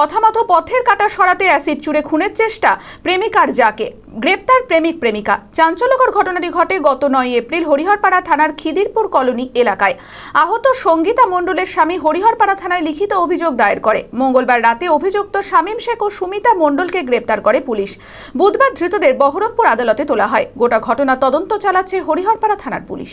কথা মতো পথের কাটা সরাতে অ্যাসিড চুরে খুনের চেষ্টা প্রেমিকার যাকে গ্রেপ্তার প্রেমিক প্রেমিকা। চাঞ্চল্যকর ঘটনাটি ঘটে গত নয় এপ্রিল হরিহরপাড়া থানার খিদিরপুর কলোনি এলাকায়। আহত সঙ্গীতা মণ্ডলের স্বামী হরিহরপাড়া থানায় লিখিত অভিযোগ দায়ের করে। মঙ্গলবার রাতে অভিযুক্ত শামীম শেখ ও সুমিতা মণ্ডলকে গ্রেপ্তার করে পুলিশ। বুধবার ধৃতদের বহরমপুর আদালতে তোলা হয়। গোটা ঘটনা তদন্ত চালাচ্ছে হরিহরপাড়া থানার পুলিশ।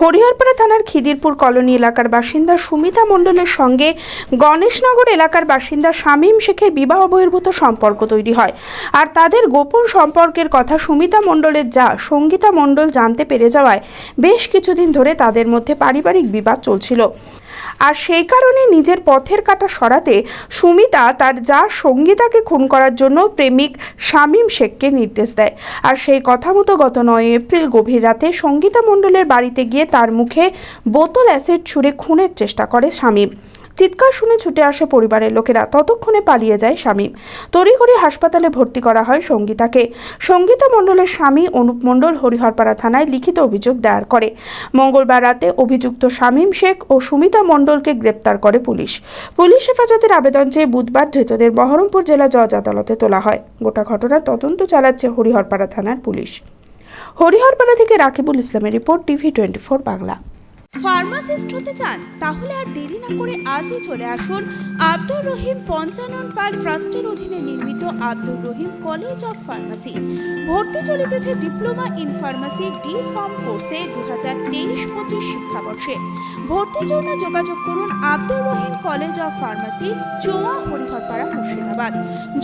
Hariharpara থানার খিদিরপুর কলোনি এলাকার বাসিন্দা সুমিতা মণ্ডলের সঙ্গে গণেশনগর এলাকার বাসিন্দা শামীম শেখের বিবাহ বহির্ভূত সম্পর্ক তৈরি হয়। আর তাদের গোপন সম্পর্কের কথা সুমিতা মণ্ডলের যা সঙ্গীতা মণ্ডল জানতে পেরে যাওয়ায় বেশ কিছুদিন ধরে তাদের মধ্যে পারিবারিক বিবাদ চলছিল। আর সেই কারণে নিজের পথের কাটা সরাতে সুমিতা তার যা সঙ্গীতাকে খুন করার জন্য প্রেমিক শামীম শেখকে নির্দেশ দেয়। আর সেই কথা মতো গত নয় এপ্রিল গভীর রাতে সঙ্গীতা মণ্ডলের বাড়িতে গিয়ে তার মুখে বোতল অ্যাসিড ছুঁড়ে খুনের চেষ্টা করে শামীম। চিৎকার শুনে ছুটে আসে পরিবারের লোকেরা। ততক্ষণে পালিয়ে যায় শামীম তড়িঘড়ি হাসপাতালে ভর্তি করা হয় সঙ্গীতাকে। সঙ্গীতা মণ্ডলের স্বামী অনুপ মণ্ডল হরিহরপাড়া থানায় লিখিত অভিযোগ দায়ের করে। মঙ্গলবার রাতে অভিযুক্ত শামীম শেখ ও সুমিতা মণ্ডলকে গ্রেপ্তার করে পুলিশ। পুলিশ হেফাজতের আবেদন চেয়ে বুধবার ধৃতদের বহরমপুর জেলা জজ আদালতে তোলা হয়। গোটা ঘটনার তদন্ত চালাচ্ছে হরিহরপাড়া থানার পুলিশ। হরিহরপাড়া থেকে রাকিবুল ইসলামের report TV twenty Bangla. Pharmacist হতে চান তাহলে আর দেরি না করে আজই চলে আসুন আব্দুর রহিম পঞ্চানন পাল ট্রাস্টের অধীনে নির্মিত Abdur Rahim college of pharmacy. ভর্তি চলিতেছে diploma in pharmacy D pharm কোর্সে দু হাজার তেইশ পঁচিশ শিক্ষাবর্ষে। ভর্তির জন্য যোগাযোগ করুন Abdur Rahim college of pharmacy, Chowa Hariharpara, Murshidabad.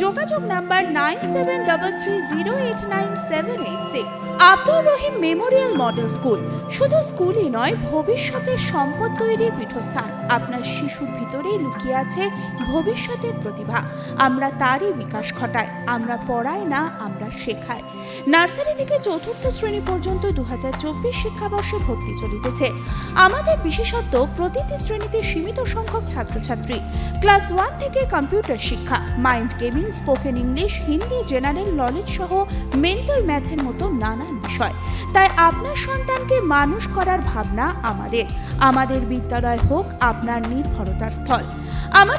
যোগাযোগ number nine seven double three zero eight nine seven eight six. Abdur Rahim memorial model school. শুধু স্কুলই নয়, ভবিষ্যতের সম্পদ তৈরির পীঠস্থান। আপনার শিশুর ভিতরেই লুকিয়ে আছে ভবিষ্যতের প্রতিভা। আমরা তারই বিকাশ ঘটাই। আমরা পড়াই না, আমরা শেখাই। নার্সারি থেকে চতুর্থ শ্রেণি পর্যন্ত দু হাজার চব্বিশ শিক্ষাবর্ষে ভর্তি চলিতেছে। আমাদের বিশেষত্ব, প্রতিটি শ্রেণীতে সীমিত সংখ্যক ছাত্রছাত্রী। ক্লাস ওয়ান থেকে কম্পিউটার শিক্ষা, mind gaming, spoken English, Hindi, general knowledge সহ মেন্টাল ম্যাথের মতো নানান বিষয়। তাই আপনার সন্তানকে মানুষ করার ভাবনা আমাদের। আমাদের বিদ্যালয় হোক, আপনার নির্ভরতার স্থল।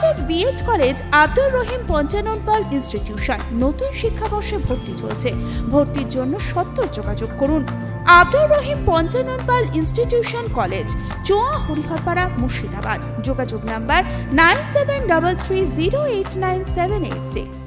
আমাদের B Ed college Abdur Rahim Panchanan Pal institution নতুন শিক্ষাবর্ষে ভর্তি চলছে। ভর্তির জন্য সত্তর যোগাযোগ করুন। Abdur Rahim Panchanan Pal institution college Chowa Hariharpara, Murshidabad. যোগাযোগ number nine seven double three zero eight nine seven eight six.